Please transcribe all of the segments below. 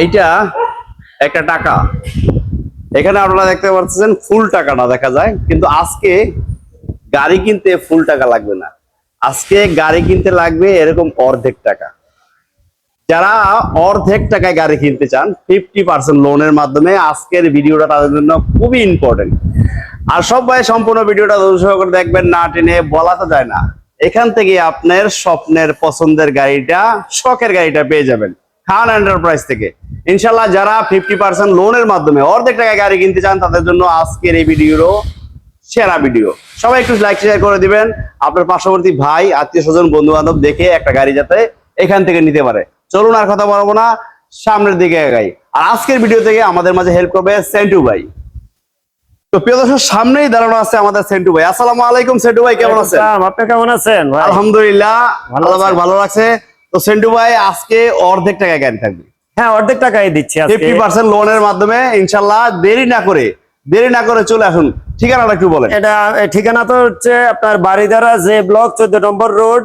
এইটা একটা টাকা। এখানে আপনারা দেখতে পাচ্ছেন ফুল টাকা না দেখা যায়, কিন্তু আজকে গাড়ি কিনতে ফুল টাকা লাগবে না। আজকে গাড়ি কিনতে লাগবে এরকম অর্ধেক টাকা। যারা অর্ধেক টাকায় গাড়ি কিনতে চান ফিফটি পার্সেন্ট লোনের মাধ্যমে আজকের ভিডিওটা তাদের জন্য খুবই ইম্পর্টেন্ট আর সবাই সম্পূর্ণ ভিডিওটা সহকারে দেখবেন, না টেনে বলা তো যায় না। এখান থেকে আপনার স্বপ্নের পছন্দের গাড়িটা, শখের গাড়িটা পেয়ে যাবেন। খান এন্টারপ্রাইজ থেকে। ইনশাল্লাহ যারা ফিফটি পার্সেন্ট লোনের মাধ্যমে অর্ধেক টাকায় গাড়ি কিনতে চান তাদের জন্য আজকের এই ভিডিওরও সেরা ভিডিও সবাই একটু লাইক শেয়ার করে দিবেন। আপনার পার্শ্ববর্তী ভাই আত্মীয় স্বজন বন্ধু বান্ধব দেখে একটা গাড়ি যাতে এখান থেকে নিতে পারে। চলুন আর কথা বলব না সামনের দিকে এগাই আর আজকের ভিডিও থেকে আমাদের মাঝে হেল্প করবে সেন্টু ভাই। তো প্রিয় দর্শক সামনেই দাঁড়ানো আছে আমাদের সেন্টু ভাই। আসসালামু আলাইকুম সেন্টু ভাই কেমন আছেন? আপনি কেমন আছেন? আলহামদুলিল্লাহ ভালো? ভালো লাগছে তো সেন্টু ভাই আজকে অর্ধেক টাকায় গাড়ি থাকবে। হ্যাঁ অর্ধেক টাকাই দিচ্ছি আজকে। ফিফটি পার্সেন্ট লোনের মাধ্যমে ইনশাল্লাহ দেরি না করে দেরি না করে চলে আসুন। ঠিকানাটা একটু বলেন। এটা ঠিকানা তো হচ্ছে আপনার বাড়িধারা যে ব্লক চোদ্দ নম্বর রোড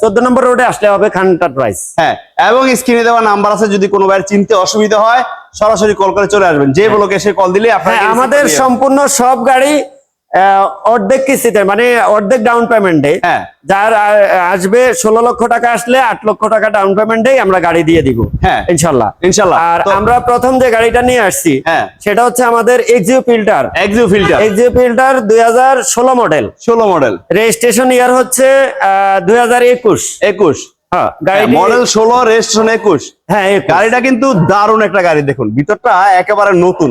চোদ্দ নম্বর রোডে আসলে হবে খান এন্টারপ্রাইজ হ্যাঁ এবং স্ক্রিনে দেওয়া নাম্বার আছে যদি কোনো ভাইয়ের চিনতে অসুবিধা হয় সরাসরি কল করে চলে আসবেন। যে ব্লকে এসে কল দিলে আপনার হ্যাঁ আমাদের সম্পূর্ণ সব গাড়ি অর্ধেক কিস্তিতে মানে অর্ধেক ডাউন পেমেন্টে হ্যাঁ। যার আসবে ষোলো লক্ষ টাকা আসলে আট লক্ষ টাকা ডাউন পেমেন্টেই আমরা গাড়ি দিয়ে দিব। হ্যাঁ। ইনশাল্লাহ। ইনশাল্লাহ। আর আমরা প্রথম যে গাড়িটা নিয়ে আসছি হ্যাঁ। সেটা হচ্ছে আমাদের Axio filter Axio filter Axio filter দুই হাজার ষোলো মডেল ষোলো মডেল রেজিস্ট্রেশন ইয়ার হচ্ছে দুই হাজার একুশ। একুশ। হ্যাঁ মডেল ষোলো রেজিস্ট্রেশন একুশ। হ্যাঁ গাড়িটা কিন্তু দারুণ একটা গাড়ি দেখুন। ভিতরটা একেবারে নতুন।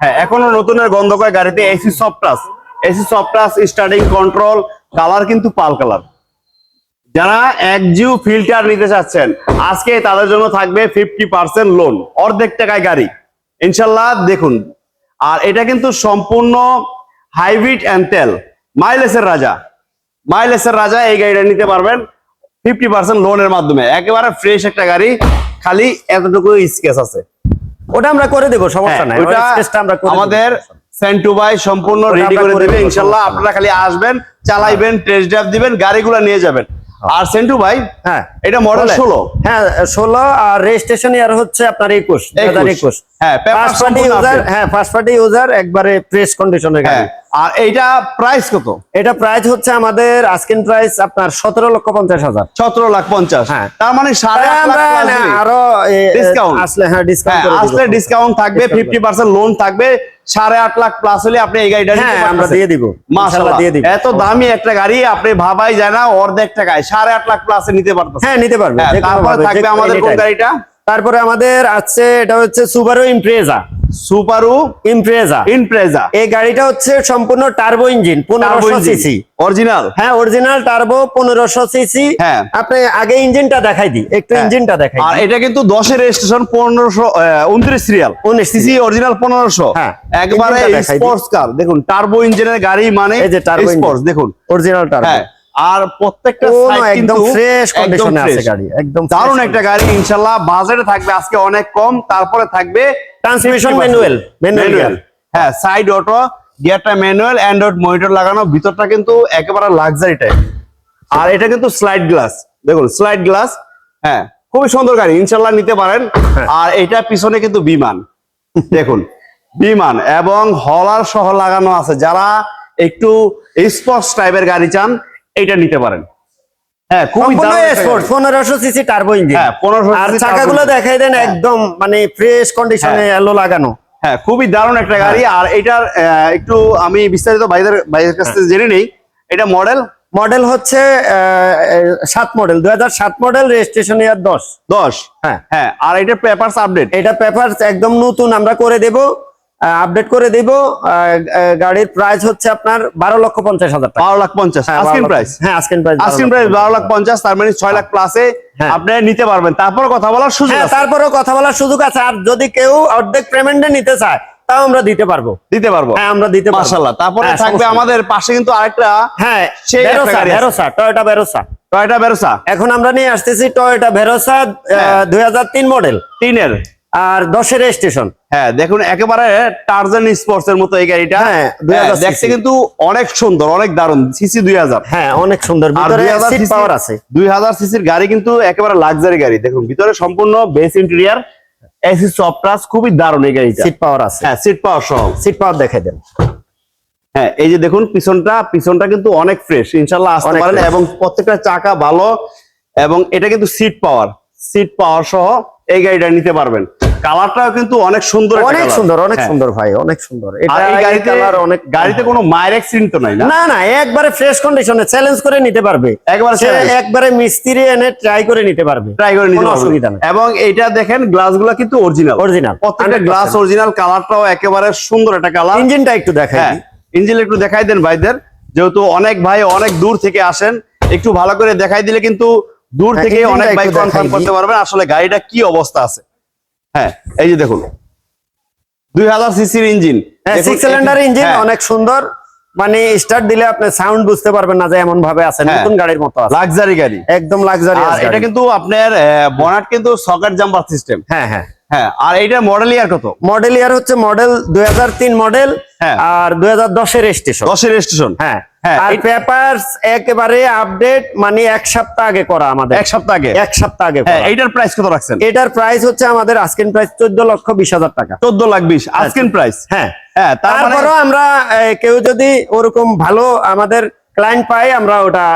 হ্যাঁ এখনও নতুনের গন্ধ করে গাড়িতে AC soft touch AC soft touch starting control colour কিন্তু পাল কালার যারা একজিউ ফিল্টার নিতে চাচ্ছেন আজকে তাদের জন্য থাকবে ফিফটি পার্সেন্ট লোন অর্ধেক টাকায় গাড়ি। ইনশাল্লাহ দেখুন। আর এটা কিন্তু সম্পূর্ণ হাইব্রিড অ্যান্ড তেল। মাইলেসের রাজা। মাইলেসের রাজা এই গাড়িটা নিতে পারবেন ফিফটি পার্সেন্ট লোনের মাধ্যমে। একেবারে ফ্রেশ একটা গাড়ি খালি এতটুকু স্কেচ আছে। ওটা আমরা করে দেবো সমস্যা হ্যাঁ, নাই। ওটা। আমাদের সেন্টু ভাই সম্পূর্ণ রেডি করে দেবে ইনশাল্লাহ। আপনারা খালি আসবেন চালাইবেন টেস্ট ড্রাইভ দিবেন গাড়িগুলো নিয়ে যাবেন। আর সেন্টু ভাই হ্যাঁ। এটা মডেল। ষোলো। হ্যাঁ ষোলো আর রেজিস্ট্রেশন ইয়ার হচ্ছে আপনার একুশ একুশ। হ্যাঁ পেপার ফার্স্ট পার্টি ইউজার হ্যাঁ ফার্স্ট পার্টি ইউজার একবারে প্রেস কন্ডিশনের গাড়ি। হ্যাঁ আর এইটা প্রাইস কত? এটা প্রাইস হচ্ছে আমাদের আজকের প্রাইস আপনার সতেরো লক্ষ পঞ্চাশ হাজার। সতেরো লাখ পঞ্চাশ। হ্যাঁ। তার মানে সাড়ে আট লাখ আমরা plus না, দিলে। আরও এ, এ, আসলে হ্যাঁ ডিসকাউন্ট হ্যাঁ, আসলে ডিসকাউন্ট থাকবে ফিফটি পার্সেন্ট লোন থাকবে সাড়ে আট লাখ প্লাস হলে আপনি এই গাড়িটা হ্যাঁ আমরা দিয়ে দিব। দিয়ে দিব। এত দামি একটা গাড়ি আপনি ভাবাই যায় না অর্ধেক টাকায় সাড়ে আট লাখ প্লাসে নিতে পারতেছেন। হ্যাঁ নিতে পারবে। হ্যাঁ, তারপরে থাকবে আমাদের কোন গাড়িটা? তারপরে আমাদের আছে এটা হচ্ছে Subaru Impreza Subaru Impreza Impreza এই গাড়িটা হচ্ছে সম্পূর্ণ টার্বো ইঞ্জিন পনেরোশো সিসি অরিজিনাল হ্যাঁ অরিজিনাল টার্বো পনেরোশো সিসি হ্যাঁ। আপনি আগে ইঞ্জিনটা দেখাই দিই একটু হ্যাঁ। ইঞ্জিনটা দেখাই আর এটা কিন্তু দশের রেজিস্ট্রেশন পনেরোশো উনত্রিশ সিরিয়াল 19 সিসি অরিজিনাল পনেরোশো। হ্যাঁ, একবারে। স্পোর্টস কার দেখুন টার্বো ইঞ্জিনের গাড়ি মানে এই যে engine। স্পোর্টস দেখুন। অরিজিনাল টার্বো হ্যাঁ আর প্রত্যেকটা একদম ফ্রেশ একদম কন্ডিশনে আছে গাড়ি একদম দারুণ একটা গাড়ি বাজেটে থাকবে আজকে অনেক কম তারপরে থাকবে ট্রান্সমিশন 50% ম্যানুয়াল ম্যানুয়াল হ্যাঁ সাইড অটো গিয়ারটা ম্যানুয়াল অ্যান্ড্রয়েড মনিটর লাগানো ভিতরটা কিন্তু একেবারে লাক্সারি টাইপ আর এটা কিন্তু স্লাইড গ্লাস দেখুন স্লাইড গ্লাস হ্যাঁ খুবই সুন্দর গাড়ি ইনশাল্লাহ নিতে পারেন। হ্যাঁ। আর এটা পিছনে কিন্তু বিমান। দেখুন বিমান এবং হলার সহ লাগানো আছে। যারা একটু স্পোর্টস টাইপের গাড়ি চান এটা নিতে পারেন। হ্যাঁ খুবই। পনেরোশো সিসি টার্বো ইঞ্জিন হ্যাঁ, 1500 আর চাকাগুলো দেখাই দেন হ্যাঁ। একদম মানে ফ্রেশ কন্ডিশনে এলো লাগানো। হ্যাঁ খুবই দারুণ একটা গাড়ি। আর এটার একটু আমি বিস্তারিত ভাইদের ভাইদের কাছ থেকে জেনে নেই। এটা মডেল মডেল হচ্ছে সাত মডেল দুই সাত মডেল রেজিস্ট্রেশন ইয়ার দশ। দশ? হ্যাঁ। হ্যাঁ আর পেপারস আপডেট এটা পেপার একদম নতুন আমরা করে দেব। আপডেট করে দেব। গাড়ির প্রাইস হচ্ছে আপনার বারো লক্ষ পঞ্চাশ হাজার বারো লাখ পঞ্চাশ হ্যাঁ, আস্কিং 12 লক্ষ। প্রাইস হ্যাঁ আস্কিন প্রাইস প্রাইস বারো লাখ পঞ্চাশ তার মানে ছয় লাখ প্লাসে হ্যাঁ। আপনি নিতে পারবেন। তারপর কথা বলার সুযোগ হ্যাঁ তারপরেও কথা বলার সুযোগ আছে। আর যদি কেউ অর্ধেক পেমেন্টে নিতে চায় তাও আমরা দিতে পারব। দিতে পারব। হ্যাঁ আমরা দিতে তারপরে হ্যাঁ, থাকবে আমাদের পাশে কিন্তু আরেকটা হ্যাঁ টয়োটা টয়টা বেরোসা এখন আমরা নিয়ে আসতেছি টয়োটা ভেরোসা হ্যাঁ। দুই হাজার তিন মডেল তিনের। আর দশের স্টেশন হ্যাঁ দেখুন একেবারে টার্জান স্পোর্টস এর মতো এই গাড়িটা। হ্যাঁ, 2000 হ্যাঁ, দেখতে কিন্তু অনেক সুন্দর অনেক দারুণ। সিসি দুই হাজার। হ্যাঁ অনেক সুন্দর। আর ভিতরে 2000 পাওয়ার আছে। দুই হাজার সিসির গাড়ি কিন্তু একেবারে লাক্সারি গাড়ি। দেখুন ভিতরে সম্পূর্ণ base interior AC soft touch খুবই দারুণ এই গাড়িটা। সিট পাওয়ার আছে। হ্যাঁ সিট পাওয়ার সহ। সিট পাওয়ার দেখে দেন। হ্যাঁ এই যে দেখুন পিছনটা পিছনটা কিন্তু অনেক ফ্রেশ ইনশাল্লাহ আসতে পারেন এবং প্রত্যেকটা চাকা ভালো এবং এটা কিন্তু সিট পাওয়ার সিট পাওয়ার সহ এই গাড়িটা নিতে পারবেন। কালারটাও কিন্তু অনেক সুন্দর অনেক সুন্দর অনেক হ্যাঁ। সুন্দর ভাই অনেক সুন্দর। এটা এই গাড়িতে অনেক গাড়িতে কোনো মায়ের অ্যাক্সিডেন্ট তো নাই না? না একবারে ফ্রেশ কন্ডিশনে চ্যালেঞ্জ করে নিতে পারবে। একবারে সে একবারে মিস্ত্রি এনে ট্রাই করে নিতে পারবে। ট্রাই করে নিতে কোনো অসুবিধা নেই। এবং এইটা দেখেন গ্লাসগুলো কিন্তু অরিজিনাল অরিজিনাল প্রত্যেকটা গ্লাস অরিজিনাল কালারটাও একেবারে সুন্দর একটা কালার। ইঞ্জিনটা একটু দেখাই হ্যাঁ। ইঞ্জিন একটু দেখাই দেন ভাইদের। যেহেতু অনেক ভাই অনেক দূর থেকে আসেন একটু ভালো করে দেখাই দিলে কিন্তু দূর হ্যাঁ, থেকে অনেক ভাই কনফার্ম করতে পারবেন আসলে গাড়িটা কি অবস্থা আছে। হ্যাঁ এই যে দেখুন। দুই হাজার সিসির ইঞ্জিন। হ্যাঁ সিক্স সিলিন্ডার ইঞ্জিন অনেক সুন্দর। মানে স্টার্ট দিলে আপনি সাউন্ড বুঝতে পারবেন না যে এমন ভাবে আছে হ্যাঁ। নতুন গাড়ির মতো আছে। লাক্সারি গাড়ি। একদম লাক্সারি এটা কিন্তু আপনার বনাট কিন্তু সকেট জাম্পার সিস্টেম হ্যাঁ হ্যাঁ। হ্যাঁ আর এইটার মডেল ইয়ার কত? মডেল ইয়ার হচ্ছে মডেল দুই হাজার তিন মডেল হ্যাঁ। আর দুই হাজার দশের স্টেশন দশের স্টেশন হ্যাঁ হ্যাঁ, আর পেপারস একেবারে আপডেট মানে এক সপ্তাহ আগে করা আমাদের। এক সপ্তাহ আগে? এক সপ্তাহ আগে হ্যাঁ করা। এইটার প্রাইস কত রাখছেন? এটার প্রাইস হচ্ছে আমাদের আজকের প্রাইস চোদ্দ লক্ষ বিশ হাজার টাকা। চোদ্দ লাখ বিশ আজকের প্রাইস হ্যাঁ। হ্যাঁ মানে তারপরও আমরা কেউ যদি ওরকম ভালো আমাদের ক্লায়েন্ট পাই আমরা ওটা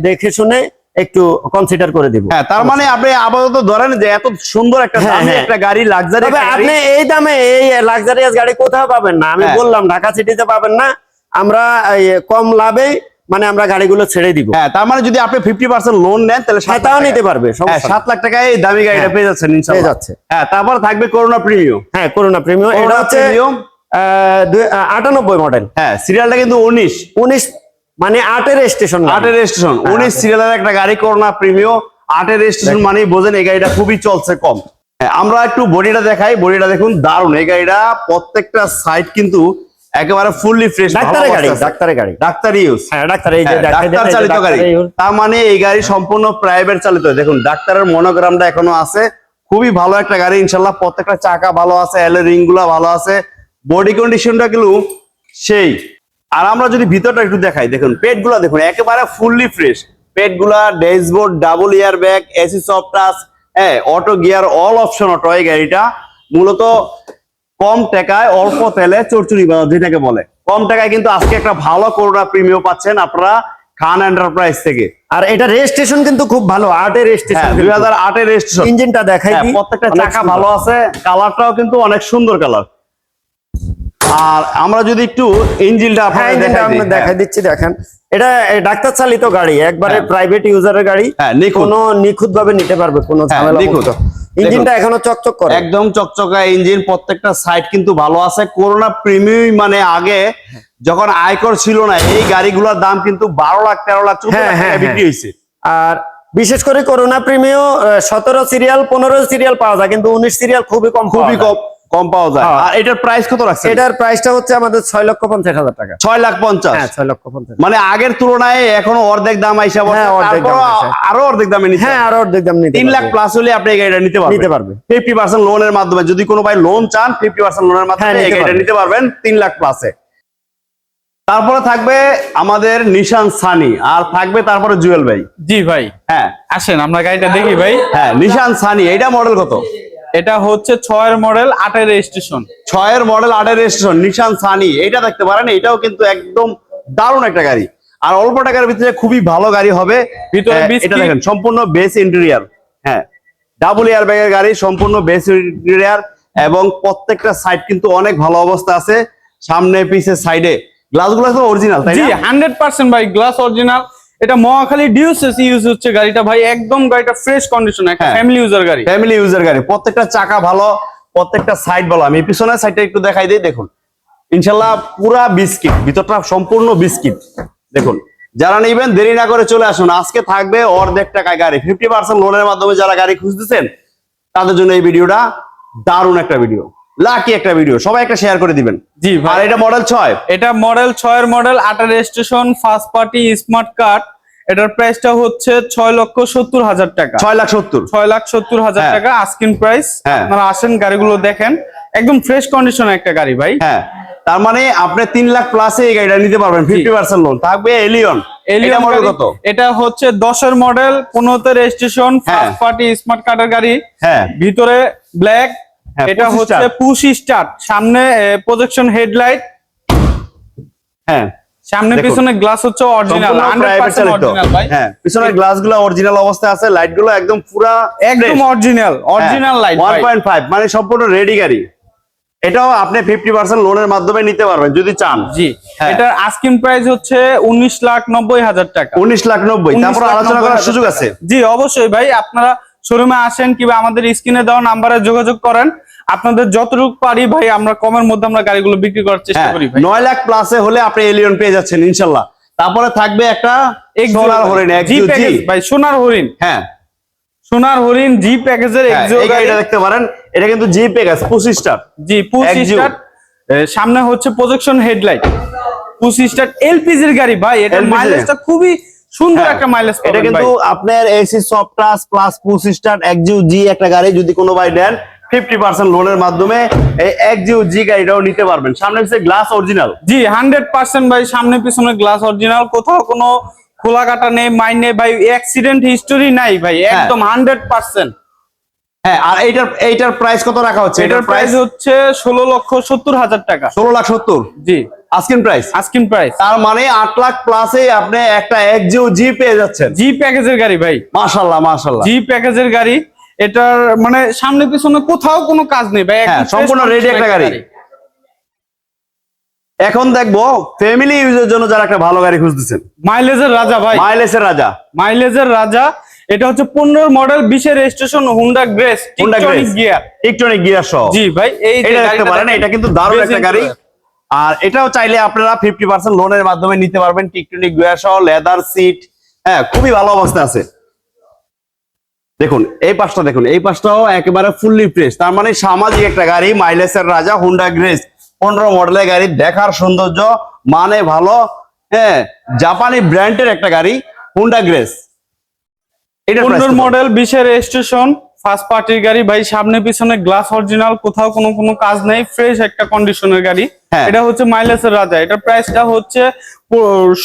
দেখে শুনে একটু কনসিডার করে দিব। হ্যাঁ তার মানে আপনি আপাতত ধরেন যে এত সুন্দর একটা হ্যাঁ, দামি হ্যাঁ। একটা গাড়ি লাক্সারি আপনি এই দামে এই লাক্সারিয়াস গাড়ি কোথাও পাবেন না। আমি হ্যাঁ। বললাম ঢাকা সিটিতে পাবেন না। আমরা কম লাভে মানে আমরা গাড়িগুলো ছেড়ে দিব। হ্যাঁ তার মানে যদি আপনি ফিফটি পার্সেন্ট লোন নেন তাহলে টাকা- নিতে পারবে। সাত লাখ টাকায় এই দামি গাড়িটা পেয়ে যাচ্ছেন পেয়ে যাচ্ছে। হ্যাঁ তারপর থাকবে করোনা প্রিমিয়াম হ্যাঁ করোনা প্রিমিয়াম এটা হচ্ছে আটানব্বই মডেল হ্যাঁ সিরিয়ালটা কিন্তু উনিশ। উনিশ মানে আটের স্টেশন আটের স্টেশন উনিশ সিরিয়ালের একটা গাড়ি করোনা প্রিমিয়াম আটের স্টেশন মানেই বোঝেন এই গাড়িটা খুবই চলছে কম। হ্যাঁ, আমরা একটু বডিটা দেখাই। বডিটা দেখুন দারুণ এই গাড়িটা প্রত্যেকটা সাইড কিন্তু একেবারে ফুললি ফ্রেশ ডাক্তারের গাড়ি ডাক্তারের গাড়ি। ডাক্তার ইউজ হ্যাঁ ডাক্তার এই যে হ্যাঁ, ডাক্তার চালিত গাড়ি। তার মানে এই গাড়ি সম্পূর্ণ প্রাইভেট চালিত। দেখুন ডাক্তারের মনোগ্রামটা এখনও আছে। খুবই ভালো একটা গাড়ি ইনশাল্লাহ প্রত্যেকটা চাকা ভালো আছে এল রিংগুলা ভালো আছে। বডি কন্ডিশনটা কিন্তু সেই। আর আমরা যদি ভিতরটা একটু দেখাই দেখুন পেটগুলা দেখুন একেবারে fully fresh পেটগুলা dashboard double air bag AC soft touch হ্যাঁ auto gear all option auto এই গাড়িটা। মূলত কম টাকায় অল্প তেলে চরচুরি বাজার যেটাকে বলে। কম টাকায় কিন্তু আজকে একটা ভালো করোনা প্রিমিয়াম পাচ্ছেন আপনারা খান এন্টারপ্রাইজ থেকে। আর এটা রেজিস্ট্রেশন কিন্তু খুব ভালো আটের হ্যাঁ রেজিস্ট্রেশন দুই হাজার আটের রেজিস্ট্রেশন ইঞ্জিনটা দেখাই দিই প্রত্যেকটা চাকা ভালো আছে কালারটাও কিন্তু অনেক সুন্দর কালার আর আমরা যদি একটু ইঞ্জিনটা হ্যাঁ আপনাদের দেখাই আমরা দেখাই হ্যাঁ। দিচ্ছি দেখেন। এটা ডাক্তার চালিত গাড়ি একবারে হ্যাঁ। প্রাইভেট ইউজারের গাড়ি। হ্যাঁ, কোনো নিখুঁত ভাবে নিতে পারবে কোনো হ্যাঁ, ঝামেলা নিখুঁত। ইঞ্জিনটা এখনও চকচক করে। একদম চকচকা ইঞ্জিন প্রত্যেকটা সাইড কিন্তু ভালো আছে। করোনা প্রিমিয়াম মানে আগে যখন আয়কর ছিল না এই গাড়িগুলোর দাম কিন্তু বারো লাখ তেরো লাখ চোদ্দ হ্যাঁ, লাখ হ্যাঁ, টাকা বিক্রি হ্যাঁ। হয়েছে। আর বিশেষ করে করোনা প্রিমিও সতেরো সিরিয়াল পনেরো সিরিয়াল পাওয়া যায় কিন্তু উনিশ সিরিয়াল খুবই কম খুবই কম। কম পাওয়া যায়। হ্যাঁ। আর এটার প্রাইস কত রাখছে এটার প্রাইসটা হচ্ছে আমাদের ছয় লক্ষ পঞ্চাশ হাজার টাকা। ছয় লাখ পঞ্চাশ? হ্যাঁ ছয় লক্ষ পঞ্চাশ। মানে আগের তুলনায় এখনও অর্ধেক দাম আইসা বসে হ্যাঁ, অর্ধেক দাম আরও অর্ধেক দামে নিচ্ছে হ্যাঁ আরও অর্ধেক দাম নিতে তিন লাখ প্লাস হলে আপনি এই গাড়িটা নিতে পারবেন। নিতে পারবে। ফিফটি পার্সেন্ট লোনের মাধ্যমে যদি কোনো ভাই লোন চান ফিফটি পার্সেন্ট লোনের মাধ্যমে হ্যাঁ, এই গাড়িটা নিতে পারবেন তিন লাখ প্লাসে তারপরে থাকবে আমাদের নিশান সানি আর থাকবে তারপরে জুয়েল ভাই। জি ভাই। হ্যাঁ। আসেন আমরা গাড়িটা দেখি ভাই। হ্যাঁ নিশান সানি এইটা মডেল কত? এটা হচ্ছে ছয়ের মডেল আটের রেজিস্ট্রেশন। ছয়ের মডেল আটের রেজিস্ট্রেশন নিশান সানি এটা দেখতে পারেন এটাও কিন্তু একদম দারুণ একটা গাড়ি। আর অল্প টাকার ভিতরে খুবই ভালো গাড়ি হবে। ভিতরে হ্যাঁ, এটা দেখেন সম্পূর্ণ বেস ইন্টেরিয়ার হ্যাঁ ডাবল এয়ার ব্যাগের গাড়ি সম্পূর্ণ বেস ইন্টেরিয়ার এবং প্রত্যেকটা সাইড কিন্তু অনেক ভালো অবস্থা আছে। সামনে পিছে সাইডে গ্লাসগুলো তো অরিজিনাল তাই না? হান্ড্রেড পার্সেন্ট ভাই গ্লাস অরিজিনাল এটা মহাখালী ডিউসেস ইউজ হচ্ছে গাড়িটা ভাই একদম গাড়িটা ফ্রেশ কন্ডিশন একটা। ফ্যামিলি ইউজার গাড়ি। ফ্যামিলি ইউজার গাড়ি। প্রত্যেকটা চাকা ভালো প্রত্যেকটা সাইড ভালো। আমি পিছনের সাইডটা একটু দেখাই দিই দেখুন। ইনশাল্লাহ পুরা বিস্কিট ভিতরটা সম্পূর্ণ বিস্কিট। দেখুন যারা নিবেন দেরি না করে চলে আসুন। আজকে থাকবে অর্ধেক টাকায় গাড়ি। ফিফটি পার্সেন্ট লোনের মাধ্যমে যারা গাড়ি খুঁজতেছেন তাদের জন্য এই ভিডিওটা দারুণ একটা ভিডিও লাকি একটা ভিডিও সবাই একটা শেয়ার করে দিবেন। জি আর এটা মডেল ছয়? এটা মডেল ছয়ের মডেল আটের registration first party smart card এটার প্রাইসটা হচ্ছে ছয় লক্ষ সত্তর হাজার টাকা। ছয় লাখ সত্তর। ছয় লাখ সত্তর হাজার হ্যাঁ। টাকা আস্কিন প্রাইস হ্যাঁ। আপনারা আসেন গাড়িগুলো দেখেন। একদম ফ্রেশ কন্ডিশনের একটা গাড়ি ভাই। হ্যাঁ। তার মানে আপনি তিন লাখ প্লাসে এই গাড়িটা নিতে পারবেন ফিফটি পার্সেন্ট লোন থাকবে এলিয়ন এলিয়ন মডেল কত? এটা হচ্ছে দশের মডেল পনেরোতে রেজিস্ট্রেশন। ফার্স্ট পার্টি স্মার্ট কার্ডের গাড়ি। হ্যাঁ। ভিতরে ব্ল্যাক এটা হচ্ছে পুশ স্টার্ট সামনে প্রজেকশন হেডলাইট হ্যাঁ। সামনে। পিছনে গ্লাস হচ্ছে অরিজিনাল সম্পূর্ণ হান্ড্রেড private পার্সেন্ট চালিত। অরিজিনাল ভাই। হ্যাঁ পিছনের গ্লাসগুলো অরিজিনাল অবস্থায় আছে লাইটগুলো একদম পুরা একদম অরিজিনাল অরিজিনাল লাইট ওয়ান ভাই। পয়েন্ট ফাইভ মানে সম্পূর্ণ রেডি গাড়ি। এটাও আপনি ফিফটি পার্সেন্ট লোনের মাধ্যমে নিতে পারবেন যদি চান। জি হ্যাঁ। এটার আস্কিং প্রাইস হচ্ছে উনিশ লাখ নব্বই হাজার টাকা। উনিশ লাখ নব্বই 19 তারপর আলোচনা করার সুযোগ আছে। জি অবশ্যই ভাই আপনারা শোরুমে আসেন কিংবা আমাদের স্ক্রিনে দেওয়া নাম্বারে যোগাযোগ করেন। আপনাদের যতটুকু পারি ভাই আমরা কমের মধ্যে আমরা গাড়িগুলো বিক্রি করার চেষ্টা হ্যাঁ করি ভাই। নয় লাখ প্লাসে হলে আপনি এলিয়ন পেয়ে যাচ্ছেন ইনশাল্লাহ। তারপরে থাকবে একটা সোনার হরিণ ভাই সোনার হরিণ। হ্যাঁ। সোনার হরিণ জি প্যাকেজের গাড়িটা দেখতে পারেন এটা কিন্তু জি পেগাস পঁচিশ স্টার জি Exio। স্টার্ট সামনে হচ্ছে প্রজেকশন হেডলাইট পুশ স্টার্ট এলপিজির গাড়ি ভাই এটা মাইলেজটা খুবই সুন্দর হ্যাঁ, একটা মাইলেজ এটা কিন্তু আপনার AC soft touch plus push start Axio G একটা গাড়ি যদি কোনো ভাই নেন ফিফটি পার্সেন্ট লোনের মাধ্যমে এই একজিও জি গাড়িটাও নিতে পারবেন। সামনে হচ্ছে গ্লাস অরিজিনাল জি হান্ড্রেড পার্সেন্ট ভাই সামনে পিছনে গ্লাস অরিজিনাল কোথাও কোনো খোলা কাটা নেই মাইন নেই ভাই অ্যাক্সিডেন্ট হিস্টোরি নাই ভাই একদম হান্ড্রেড পার্সেন্ট হ্যাঁ আর এইটার এইটার প্রাইস কত রাখা হচ্ছে? এটার প্রাইস হচ্ছে ষোলো লক্ষ সত্তর হাজার টাকা। ষোলো লাখ সত্তর? জি। আস্কিন প্রাইস আস্কিন প্রাইস তার মানে আট লাখ প্লাসে আপনি একটা একজিও জি পেয়ে যাচ্ছেন। জি প্যাকেজের গাড়ি ভাই। মাশাল্লাহ মাশাল্লাহ জি প্যাকেজের গাড়ি এটার মানে সামনে পিছনে কোথাও কোনো কাজ নেই ভাই হ্যাঁ, সম্পূর্ণ condition একটা গাড়ি। এখন দেখব ফ্যামিলি ইউজের জন্য যারা একটা ভালো গাড়ি খুঁজতেছেন। মাইলেজের রাজা ভাই। মাইলেজের রাজা। মাইলেজের রাজা এটা হচ্ছে পনেরো মডেল বিশের registration Honda Grace Honda Grace। Gear electronic gear সহ। জি ভাই এই এটা দেখতে পারেন এটা কিন্তু দারুণ একটা গাড়ি। আর এটাও চাইলে আপনারা ফিফটি পার্সেন্ট লোনের মাধ্যমে নিতে পারবেন। টিকটনিক গিয়ার সহ লেদার সিট হ্যাঁ খুবই ভালো অবস্থা আছে। দেখুন এই পাশটা দেখুন এই পাশটাও একেবারে ফুললি ফ্রেশ তার মানে সামাজিক একটা গাড়ি মাইলেজের রাজা হুন্ডা গ্রেস পনেরো মডেলের গাড়ি দেখার সৌন্দর্য মানে ভালো হ্যাঁ জাপানি ব্র্যান্ডের একটা গাড়ি হুন্ডা গ্রেস এটা মডেল বিশের রেজিস্ট্রেশন ফার্স্ট পার্টির গাড়ি ভাই সামনে পিছনে গ্লাস অরিজিনাল কোথাও কোনো কোনো কাজ নেই ফ্রেশ একটা কন্ডিশনের গাড়ি। হ্যাঁ। এটা হচ্ছে মাইলেজের রাজা। এটার প্রাইসটা হচ্ছে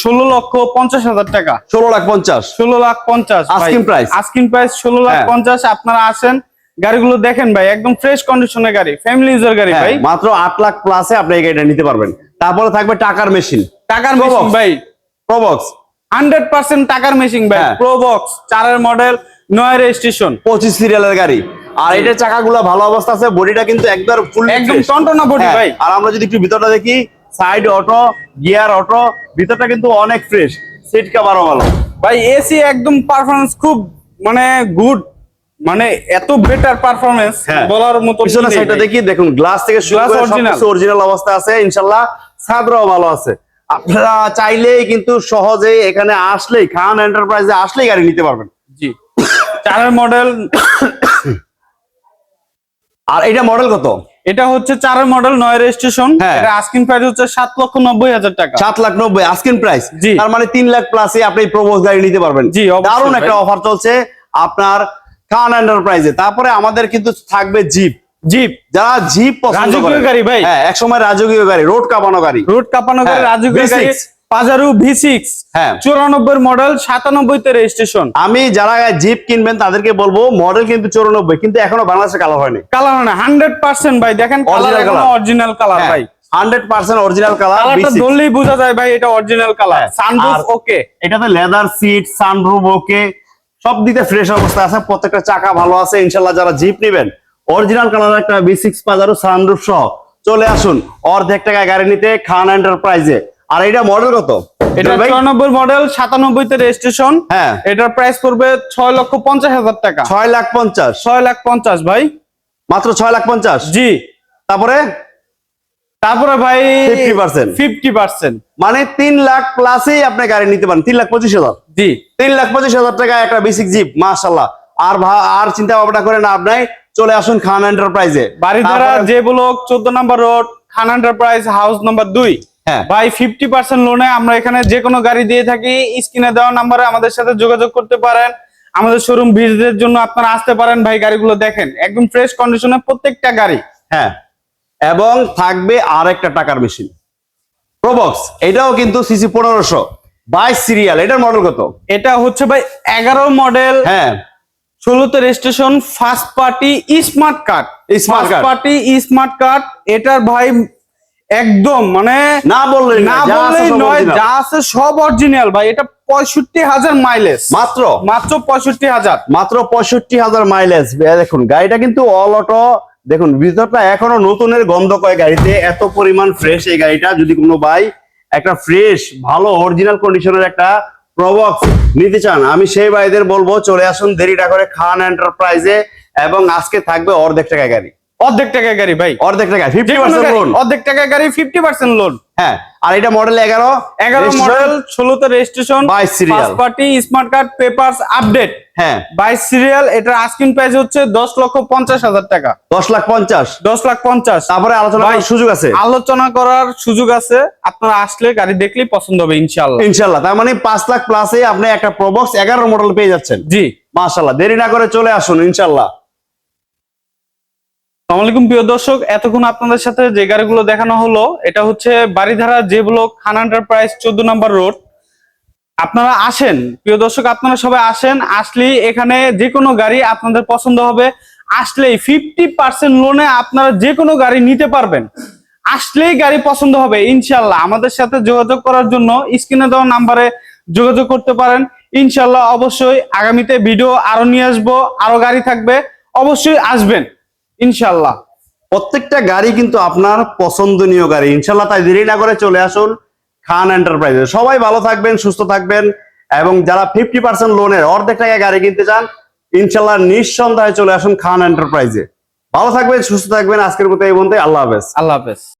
ষোলো লক্ষ পঞ্চাশ হাজার টাকা। ষোলো লাখ পঞ্চাশ। ষোলো লাখ পঞ্চাশ Asking price? আস্কিন প্রাইস ষোলো লাখ হ্যাঁ। পঞ্চাশ। আপনারা আসেন গাড়িগুলো দেখেন ভাই। একদম ফ্রেশ কন্ডিশনের গাড়ি ফ্যামিলি ইউজার গাড়ি হ্যাঁ, ভাই। মাত্র আট লাখ প্লাসে আপনি এই গাড়িটা নিতে পারবেন। তারপরে থাকবে টাকার মেশিন টাকার। মেশিন ভাই। প্রবক্স হান্ড্রেড পার্সেন্ট টাকার মেশিন ভাই। প্রোবক্স চারের মডেল নয় রেজিস্ট্রেশন পঁচিশ সিরিয়ালের গাড়ি। আর এটার চাকাগুলো ভালো অবস্থা আছে বডিটা কিন্তু একবার ফুল একদম টনটনা বডি ভাই। আর আমরা যদি একটু ভিতরটা দেখি সাইড অটো গিয়ার অটো ভিতরটা কিন্তু অনেক ফ্রেশ সিট কাভারও ভালো। ভাই এসি একদম পারফরমেন্স খুব মানে গুড মানে এত বেটার পারফরমেন্স হ্যাঁ। বলার মতো পিছনের সাইডটা দেখি দেখুন গ্লাস থেকে। গ্লাস অরিজিনাল অবস্থা আছে ইনশাল্লাহ। ছাদরাও ভালো আছে। আপনারা চাইলেই কিন্তু সহজেই এখানে আসলেই খান এন্টারপ্রাইজে আসলেই গাড়ি নিতে পারবেন। চারের মডেল আর এটা মডেল কত? এটা হচ্ছে চারের মডেল নয় রেজিস্ট্রেশন। এটা আস্কিং প্রাইস হচ্ছে সাত লক্ষ নব্বই হাজার টাকা। সাত লাখ নব্বই আস্কিন প্রাইস জি। তার মানে তিন লাখ প্লাসে আপনি প্রবোজ গাড়ি নিতে পারবেন। জি, দারুণ একটা অফার চলছে আপনার খান এন্টারপ্রাইজে তারপরে আমাদের কিন্তু থাকবে জিপ জিপ যারা জিপ পছন্দ করে। গাড়ি ভাই। হ্যাঁ একসময় রাজকীয় গাড়ি রোড কাঁপানো গাড়ি। রোড কাপানো গাড়ি হ্যাঁ, রাজু গাড়ি। V6 পাজারু ভি সিক্স হ্যাঁ। চুরানব্বই মডেল সাতানব্বই তে রেজিস্ট্রেশন আমি যারা জিপ কিনবেন তাদেরকে বলব মডেল কিন্তু চৌরানব্বই কিন্তু এখনও বাংলাদেশে কালার হয়নি। কালার না হান্ড্রেড পার্সেন্ট ভাই দেখেন। অরিজিনাল কালার ভাই। হান্ড্রেড পার্সেন্ট অরিজিনাল কালার ধরলেই বোঝা যায় ভাই এটা অরিজিনাল কালার হ্যাঁ, সানরুফ ওকে এটাতে লেদার সিট সানরুফ ওকে সব দিকে ফ্রেশ অবস্থা আছে প্রত্যেকটা চাকা ভালো আছে ইনশাল্লাহ যারা জিপ নেবেন অরিজিনাল কালার একটা বি সিক্স পাজারো সানরুফ সহ। চলে আসুন অর্ধেক টাকায় গাড়ি নিতে খান এন্টারপ্রাইজে আর এটা মডেল কত? এটা? চুরানব্বই মডেল সাতানব্বই তে রেজিস্ট্রেশন হ্যাঁ। এটার প্রাইস পড়বে ছয় লক্ষ পঞ্চাশ হাজার টাকা। ছয় লাখ পঞ্চাশ। ছয় লাখ পঞ্চাশ ভাই। মাত্র ছয় লাখ পঞ্চাশ? জি। তারপরে? তারপরে ভাই 50% ফিফটি পার্সেন্ট মানে তিন লাখ প্লাসেই আপনি গাড়ি নিতে পারেন। তিন লাখ পঁচিশ হাজার। জি। তিন লাখ পঁচিশ হাজার টাকা একটা বেসিক জিপ মাশাল্লাহ আর আর চিন্তা ভাবনা করে না আপনাই চলে আসুন খান এন্টারপ্রাইজে বাড়িধারা যে ব্লক চোদ্দ নম্বর রোড খান এন্টারপ্রাইজ হাউস নম্বর দুই। ভাই ফিফটি পার্সেন্ট লোনে আমরা এখানে যে কোনো গাড়ি দিয়ে থাকি স্ক্রিনে দেওয়া নাম্বারে আমাদের সাথে যোগাযোগ করতে পারেন। আমাদের শোরুম ভিজিটের জন্য আপনারা আসতে পারেন ভাই গাড়িগুলো দেখেন। একদম ফ্রেশ কন্ডিশনে প্রত্যেকটা গাড়ি। হ্যাঁ এবং থাকবে আর একটা টাকার মেশিন প্রবক্স এটাও কিন্তু সিসি পনেরোশো। বাইশ সিরিয়াল এটার মডেল কত? এটা হচ্ছে ভাই এগারো মডেল হ্যাঁ। ষোলোতে registration first party smart card party smart card এটার ভাই একদম মানে না বললেই না সব নয় যা আছে সব অরিজিনাল ভাই এটা পঁয়ষট্টি হাজার মাইলেজ মাত্র? মাত্র পঁয়ষট্টি হাজার। মাত্র পঁয়ষট্টি হাজার মাইলেজ দেখুন গাড়িটা কিন্তু অল অটো দেখুন ভিতরটা এখনও নতুনের গন্ধ কয় গাড়িতে এত পরিমাণ ফ্রেশ এই গাড়িটা। যদি কোনো ভাই একটা ফ্রেশ ভালো অরিজিনাল কন্ডিশনের একটা প্রবক্স নিতে চান আমি সেই ভাইদের বলব চলে আসুন দেরিটা করে খান এন্টারপ্রাইজে এবং আজকে থাকবে অর্ধেক টাকা গাড়ি। অর্ধেক টাকায় গাড়ি ভাই। অর্ধেক টাকা ফিফটি পার্সেন্ট লোন অর্ধেক টাকায় গাড়ি ফিফটি পার্সেন্ট লোন হ্যাঁ আর এটা মডেল এগারো এগারো মডেল ষোলোতে registration 22 serial। First party smart card papers update হ্যাঁ। বাইশ সিরিয়াল এটার আস্কিং প্রাইস হচ্ছে দশ লক্ষ পঞ্চাশ হাজার টাকা। দশ লাখ পঞ্চাশ। দশ লাখ পঞ্চাশ। তারপরে আলোচনা করার সুযোগ আছে? আলোচনা করার সুযোগ আছে। আপনারা আসলে গাড়ি দেখলেই পছন্দ হবে ইনশাল্লাহ ইনশাল্লাহ তার মানে পাঁচ লাখ প্লাসে আপনি একটা প্রবক্স এগারো মডেল পেয়ে যাচ্ছেন। জি। মাশাল্লাহ দেরি না করে চলে আসুন ইনশাল্লাহ আসসালামু আলাইকুম, প্রিয় দর্শক। এতক্ষণ আপনাদের সাথে যে গাড়িগুলো দেখানো হলো, এটা হচ্ছে বাড়িধারা যে ব্লক খান এন্টারপ্রাইজ চোদ্দ নম্বর রোড। আপনারা আসেন, প্রিয় দর্শক, আপনারা সবাই আসেন আসলেই এখানে যে কোনো গাড়ি আপনাদের পছন্দ হবে। আসলেই ফিফটি পার্সেন্ট লোনে আপনারা যে কোনো গাড়ি নিতে পারবেন। আসলেই গাড়ি পছন্দ হবে ইনশাল্লাহ আমাদের সাথে যোগাযোগ করার জন্য স্ক্রিনে দেওয়া নাম্বারে যোগাযোগ করতে পারেন। ইনশাল্লাহ অবশ্যই আগামীতে ভিডিও আরও নিয়ে আসব, আরও গাড়ি থাকবে, অবশ্যই আসবেন। ইনশাল্লাহ প্রত্যেকটা গাড়ি কিন্তু আপনার পছন্দনীয় গাড়ি। ইনশাল্লাহ তাই দেরি না করে চলে আসুন খান এন্টারপ্রাইজে। সবাই ভালো থাকবেন, সুস্থ থাকবেন এবং যারা ফিফটি পার্সেন্ট লোনের অর্ধেক টাকায় গাড়ি কিনতে চান ইনশাল্লাহ নিঃসন্দেহে চলে আসুন খান এন্টারপ্রাইজে। ভালো থাকবেন, সুস্থ থাকবেন। আজকের মতো এই বলতে আল্লাহ হাফেজ। আল্লাহ হাফেজ।